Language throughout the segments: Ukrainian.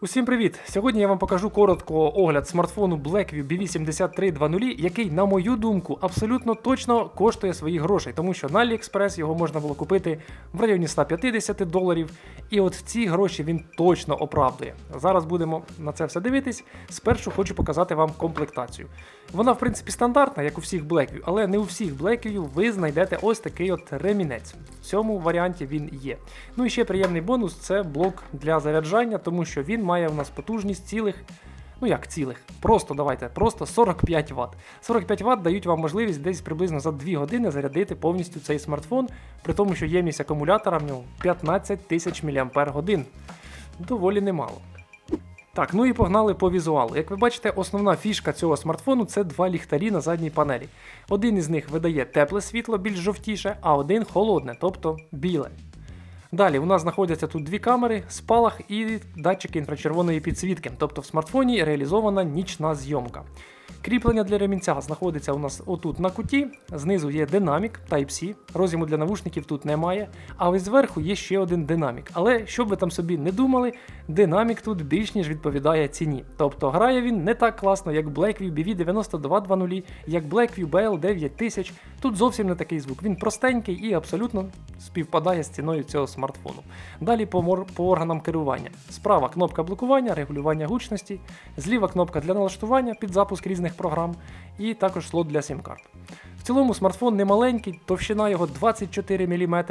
Усім привіт! Сьогодні я вам покажу коротко огляд смартфону Blackview BV7320, який, на мою думку, абсолютно точно коштує своїх грошей, тому що на AliExpress його можна було купити в районі 150 доларів. І от ці гроші він точно оправдує. Зараз будемо на це все дивитись. Спершу хочу показати вам комплектацію. Вона, в принципі, стандартна, як у всіх Blackview, але не у всіх Blackview ви знайдете ось такий от ремінець. В цьому варіанті він є. Ну і ще приємний бонус це блок для заряджання, тому що він має у нас потужність цілих. Ну як цілих, просто давайте, просто 45 Вт. 45 Вт дають вам можливість десь приблизно за 2 години зарядити повністю цей смартфон, при тому, що ємність акумулятора в ньому 15 тисяч мАч. Доволі немало. Так, ну і погнали по візуалу. Як ви бачите, основна фішка цього смартфону це два ліхтарі на задній панелі. Один із них видає тепле світло, більш жовтіше, а один холодне, тобто біле. Далі у нас знаходяться тут дві камери, спалах і датчики інфрачервоної підсвітки, тобто в смартфоні реалізована нічна зйомка. Кріплення для ремінця знаходиться у нас отут на куті, знизу є динамік Type-C, роз'єму для навушників тут немає, а ось зверху є ще один динамік. Але щоб ви там собі не думали, динамік тут більш ніж відповідає ціні. Тобто грає він не так класно, як Blackview BV9220, як Blackview BL9000. Тут зовсім не такий звук. Він простенький і абсолютно співпадає з ціною цього смартфону. Далі по, по органам керування. Справа кнопка блокування, регулювання гучності, зліва кнопка для налаштування під запуск різних програм, і також слот для сім-карт. В цілому смартфон не маленький, товщина його 24 мм,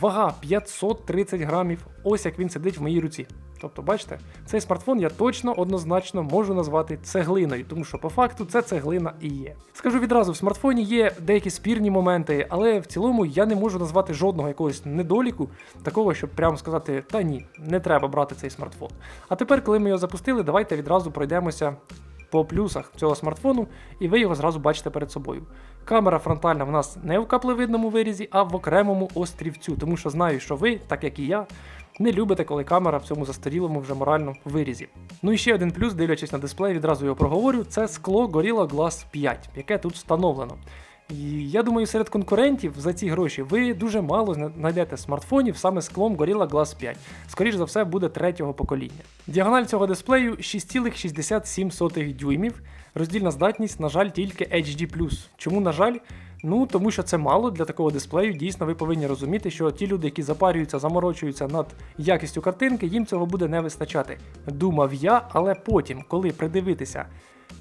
вага 530 грамів. Ось як він сидить в моїй руці. Тобто, бачите, цей смартфон я точно однозначно можу назвати цеглиною, тому що по факту це цеглина і є. Скажу відразу, в смартфоні є деякі спірні моменти, але в цілому я не можу назвати жодного якогось недоліку, такого, щоб прямо сказати, та ні, не треба брати цей смартфон. А тепер, коли ми його запустили, давайте відразу пройдемося по плюсах цього смартфону, і ви його зразу бачите перед собою. Камера фронтальна в нас не в каплевидному вирізі, а в окремому острівцю, тому що знаю, що ви, так як і я, не любите, коли камера в цьому застарілому вже морально вирізі. Ну і ще один плюс, дивлячись на дисплей, відразу його проговорю, це скло Gorilla Glass 5, яке тут встановлено. І я думаю, серед конкурентів за ці гроші ви дуже мало знайдете смартфонів саме склом Gorilla Glass 5. Скоріше за все, буде третього покоління. Діагональ цього дисплею 6,67 дюймів. Роздільна здатність, на жаль, тільки HD+. Чому, на жаль? Ну, тому що це мало для такого дисплею. Дійсно, ви повинні розуміти, що ті люди, які запарюються, заморочуються над якістю картинки, їм цього буде не вистачати. Думав я, але потім, коли придивитися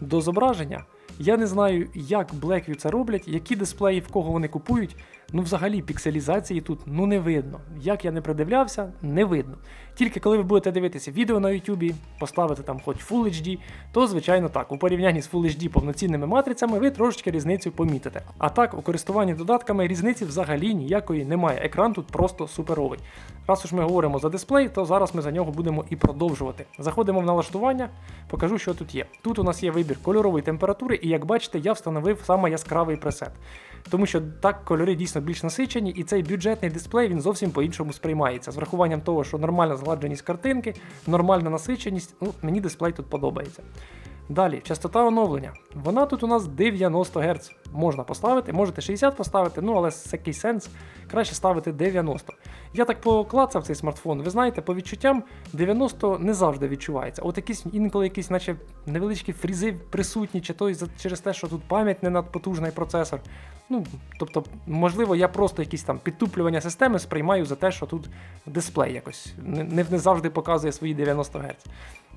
до зображення, я не знаю, як Blackview це роблять, які дисплеї в кого вони купують. Ну, взагалі, пікселізації тут ну не видно. Як я не придивлявся, не видно. Тільки коли ви будете дивитися відео на YouTube, поставити там хоч Full HD, то звичайно так, у порівнянні з Full HD повноцінними матрицями ви трошечки різницю помітите. А так, у користуванні додатками різниці взагалі ніякої немає. Екран тут просто суперовий. Раз уж ми говоримо за дисплей, то зараз ми за нього будемо і продовжувати. Заходимо в налаштування, покажу, що тут є. Тут у нас є вибір кольорової температури, і як бачите, я встановив саме яскравий пресет. Тому що так кольори дійсно більш насичені, і цей бюджетний дисплей він зовсім по-іншому сприймається. З врахуванням того, що нормальна згладженість картинки, нормальна насиченість, ну, мені дисплей тут подобається. Далі, частота оновлення. Вона тут у нас 90 Гц. Можна поставити, можете 60 поставити, ну але який сенс, краще ставити 90. Я так поклацав цей смартфон, ви знаєте, по відчуттям 90 не завжди відчувається. От якісь інколи якісь, наче невеличкі фрізи присутні, чи то через те, що тут пам'ять не надпотужна і процесор. Ну, тобто, можливо, я просто якісь там підтуплювання системи сприймаю за те, що тут дисплей якось не, не завжди показує свої 90 Гц.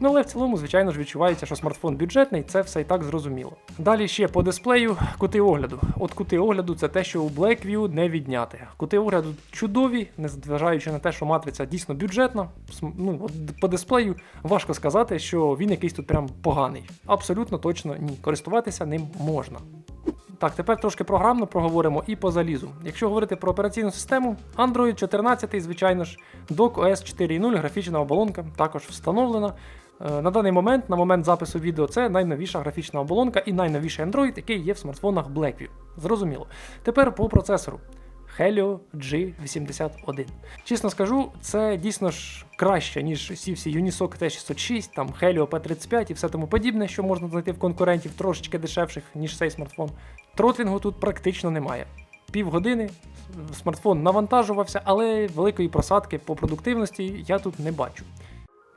Ну, але в цілому, звичайно ж, відчувається, що смартфон бюджетний, це все і так зрозуміло. Далі ще по дисплею кути огляду. От кути огляду це те, що у Blackview не відняти. Кути огляду чудові, незважаючи на те, що матриця дійсно бюджетна. Ну, по дисплею важко сказати, що він якийсь тут прям поганий. Абсолютно точно ні. Користуватися ним можна. Так, тепер трошки програмно проговоримо і по залізу. Якщо говорити про операційну систему, Android 14, звичайно ж, Dock OS 4.0, графічна оболонка також встановлена. Е, На даний момент, на момент запису відео, це найновіша графічна оболонка і найновіший Android, який є в смартфонах Blackview. Зрозуміло. Тепер по процесору. Helio G81. Чесно скажу, це дійсно ж краще, ніж всі всі Unisoc T606, там Helio P35 і все тому подібне, що можна знайти в конкурентів трошечки дешевших, ніж цей смартфон. Тротлінгу тут практично немає. Півгодини смартфон навантажувався, але великої просадки по продуктивності я тут не бачу.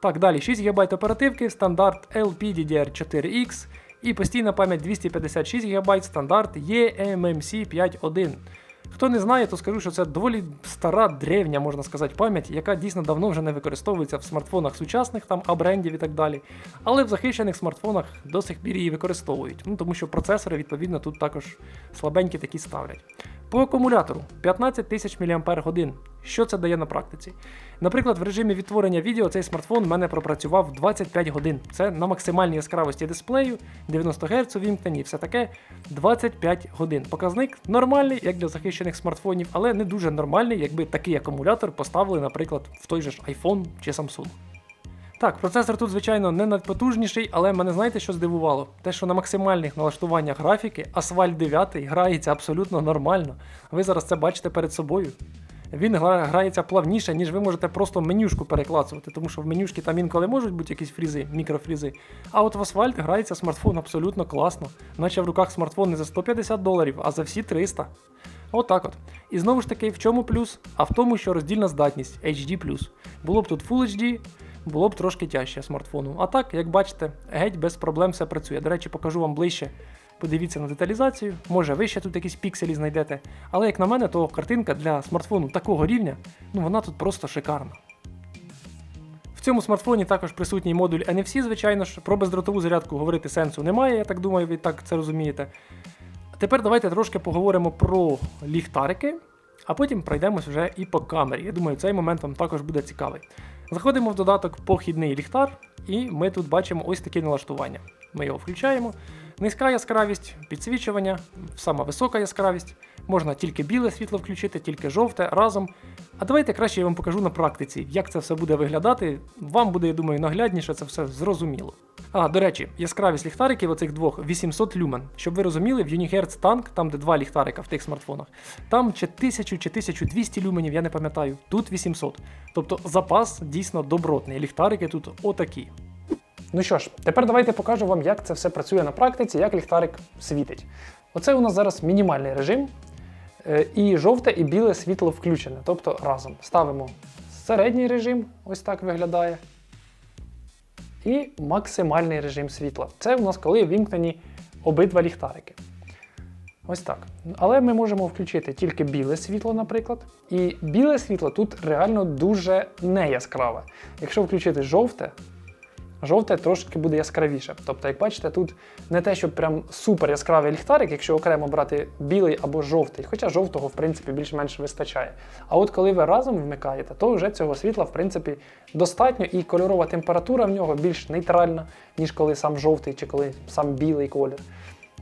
Так, далі 6 ГБ оперативки, стандарт LPDDR4X і постійна пам'ять 256 ГБ, стандарт eMMC 5.1. Хто не знає, то скажу, що це доволі стара, древня, можна сказати, пам'ять, яка дійсно давно вже не використовується в смартфонах сучасних, там А-брендів і так далі. Але в захищених смартфонах до сих пір її використовують. Ну тому що процесори, відповідно, тут також слабенькі такі ставлять. По акумулятору 15 тисяч мАч. Що це дає на практиці? Наприклад, в режимі відтворення відео цей смартфон в мене пропрацював 25 годин. Це на максимальній яскравості дисплею, 90 Гц увімкнені, все таке 25 годин. Показник нормальний, як для захищених смартфонів, але не дуже нормальний, якби такий акумулятор поставили, наприклад, в той же ж iPhone чи Samsung. Так, процесор тут, звичайно, не надпотужніший, але мене знаєте, що здивувало? Те, що на максимальних налаштуваннях графіки Asphalt 9 грається абсолютно нормально. Ви зараз це бачите перед собою. Він грається плавніше, ніж ви можете просто менюшку переклацувати, тому що в менюшки там інколи можуть бути якісь фрізи, мікрофрізи. А от в асфальт грається смартфон абсолютно класно, наче в руках смартфон не за 150 доларів, а за всі 300. Отак от. І знову ж таки, в чому плюс? А в тому, що роздільна здатність HD. Було б тут Full HD, було б трошки тяжче смартфону. А так, як бачите, геть без проблем все працює. До речі, покажу вам ближче. Подивіться на деталізацію, може ви ще тут якісь пікселі знайдете. Але як на мене, то картинка для смартфону такого рівня, ну вона тут просто шикарна. В цьому смартфоні також присутній модуль NFC, звичайно ж. Про бездротову зарядку говорити сенсу немає, я так думаю, ви так це розумієте. Тепер давайте трошки поговоримо про ліхтарики, а потім пройдемось вже і по камері. Я думаю, цей момент вам також буде цікавий. Заходимо в додаток похідний ліхтар, і ми тут бачимо ось такі налаштування. Ми його включаємо. Низька яскравість, підсвічування, сама висока яскравість. Можна тільки біле світло включити, тільки жовте разом. А давайте краще я вам покажу на практиці, як це все буде виглядати. Вам буде, я думаю, наглядніше це все зрозуміло. А, до речі, яскравість ліхтариків оцих двох 800 люмен. Щоб ви розуміли, в Unihertz Tank, там де два ліхтарика в тих смартфонах, там чи 1000 чи 1200 люменів, я не пам'ятаю, тут 800. Тобто запас дійсно добротний. Ліхтарики тут отакі. Ну що ж, тепер давайте покажу вам, як це все працює на практиці, як ліхтарик світить. Оце у нас зараз мінімальний режим. Е, І жовте і біле світло включене. Тобто разом ставимо середній режим, ось так виглядає. І максимальний режим світла. Це у нас коли вімкнені обидва ліхтарики. Ось так. Але ми можемо включити тільки біле світло, наприклад. І біле світло тут реально дуже не яскраве. Якщо включити жовте, жовте трошки буде яскравіше. Тобто, як бачите, тут не те, що прям супер яскравий ліхтарик, якщо окремо брати білий або жовтий, хоча жовтого, в принципі, більш-менш вистачає. А от коли ви разом вмикаєте, то вже цього світла, в принципі, достатньо, і кольорова температура в нього більш нейтральна, ніж коли сам жовтий чи коли сам білий колір.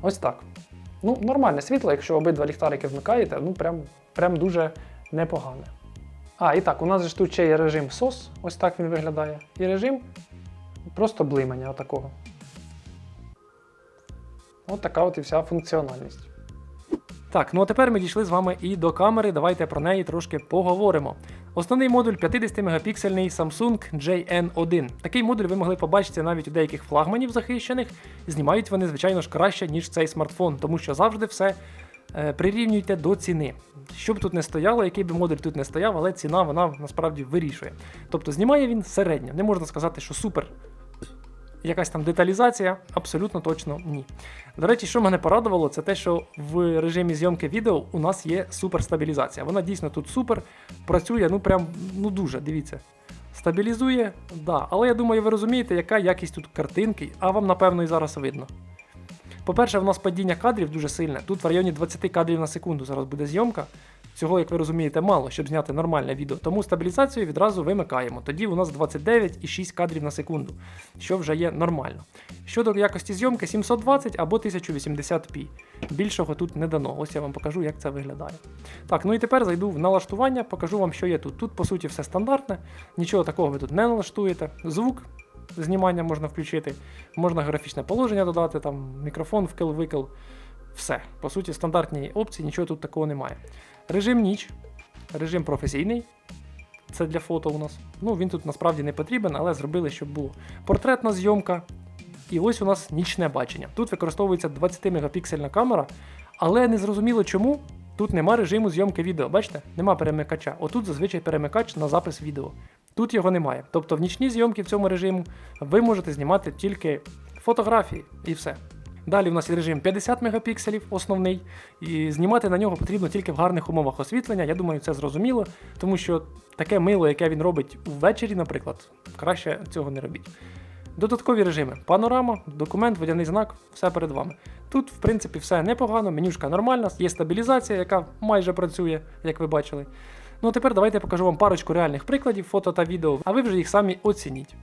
Ось так. Ну, нормальне світло, якщо обидва ліхтарики вмикаєте, ну прям, прям дуже непогане. А, і так, у нас же тут ще є режим SOS, ось так він виглядає. І режим просто блимання отакого. От така от і вся функціональність. Так, ну а тепер ми дійшли з вами і до камери. Давайте про неї трошки поговоримо. Основний модуль 50-мегапіксельний Samsung JN1. Такий модуль ви могли побачити навіть у деяких флагманів захищених. Знімають вони, звичайно ж, краще, ніж цей смартфон, тому що завжди все е, прирівнюйте до ціни. Що б тут не стояло, який би модуль тут не стояв, але ціна вона насправді вирішує. Тобто знімає він середньо. Не можна сказати, що супер якась там деталізація, абсолютно точно ні. До речі, що мене порадувало, це те, що в режимі зйомки відео у нас є суперстабілізація. Вона дійсно тут супер, працює, ну прям ну дуже, дивіться. Стабілізує, да. Але я думаю, ви розумієте, яка якість тут картинки, а вам напевно і зараз видно. По-перше, в нас падіння кадрів дуже сильне. Тут в районі 20 кадрів на секунду зараз буде зйомка. Цього, як ви розумієте, мало, щоб зняти нормальне відео. Тому стабілізацію відразу вимикаємо. Тоді у нас 29,6 кадрів на секунду, що вже є нормально. Щодо якості зйомки 720 або 1080p. Більшого тут не дано. Ось я вам покажу, як це виглядає. Так, ну і тепер зайду в налаштування, покажу вам, що є тут. Тут, по суті, все стандартне, нічого такого ви тут не налаштуєте. Звук знімання можна включити, можна графічне положення додати, там мікрофон, вкил-викил. Все. По суті, стандартні опції, нічого тут такого немає. Режим ніч, режим професійний. Це для фото у нас. Ну, він тут насправді не потрібен, але зробили, щоб було. Портретна зйомка. І ось у нас нічне бачення. Тут використовується 20-мегапіксельна камера, але не зрозуміло чому. Тут нема режиму зйомки відео. Бачите? Нема перемикача. Отут зазвичай перемикач на запис відео. Тут його немає. Тобто в нічні зйомки в цьому режимі ви можете знімати тільки фотографії і все. Далі в нас є режим 50 мегапікселів, основний, і знімати на нього потрібно тільки в гарних умовах освітлення. Я думаю, це зрозуміло, тому що таке мило, яке він робить ввечері, наприклад, краще цього не робіть. Додаткові режими: панорама, документ, водяний знак, все перед вами. Тут, в принципі, все непогано, менюшка нормальна, є стабілізація, яка майже працює, як ви бачили. Ну а тепер давайте покажу вам парочку реальних прикладів, фото та відео, а ви вже їх самі оцініть.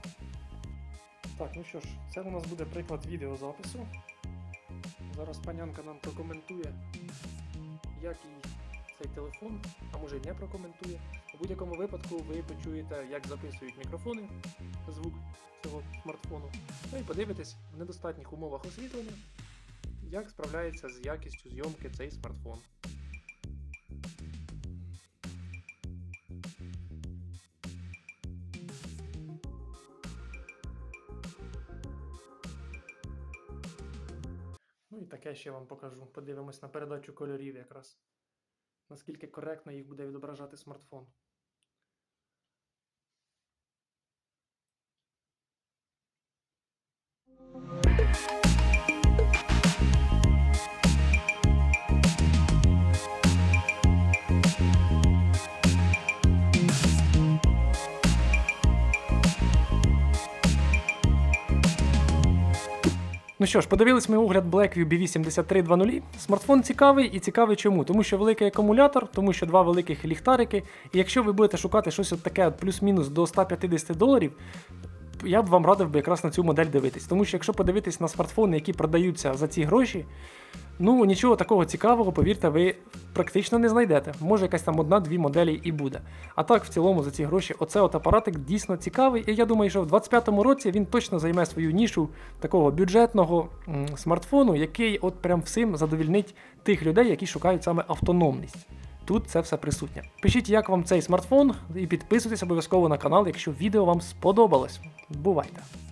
Так, ну що ж, це у нас буде приклад відеозапису. Зараз панянка нам прокоментує, як їй цей телефон, а може й не прокоментує. У будь-якому випадку ви почуєте, як записують мікрофони, звук цього смартфону. Ну і подивитесь в недостатніх умовах освітлення, як справляється з якістю зйомки цей смартфон. Таке ще вам покажу. Подивимось на передачу кольорів якраз. Наскільки коректно їх буде відображати смартфон. Ну що ж, подивились ми огляд Blackview BV7320. Смартфон цікавий і цікавий чому? Тому що великий акумулятор, тому що два великих ліхтарики. І якщо ви будете шукати щось от таке плюс-мінус до 150 доларів, я б вам радив би якраз на цю модель дивитись. Тому що якщо подивитись на смартфони, які продаються за ці гроші, ну нічого такого цікавого, повірте, ви практично не знайдете. Може, якась там одна-дві моделі і буде. А так, в цілому, за ці гроші, оце от апаратик дійсно цікавий. І я думаю, що в 25-му році він точно займе свою нішу такого бюджетного смартфону, який от прям всім задовільнить тих людей, які шукають саме автономність. Тут це все присутнє. Пишіть, як вам цей смартфон, і підписуйтесь обов'язково на канал, якщо відео вам сподобалось. Бувайте!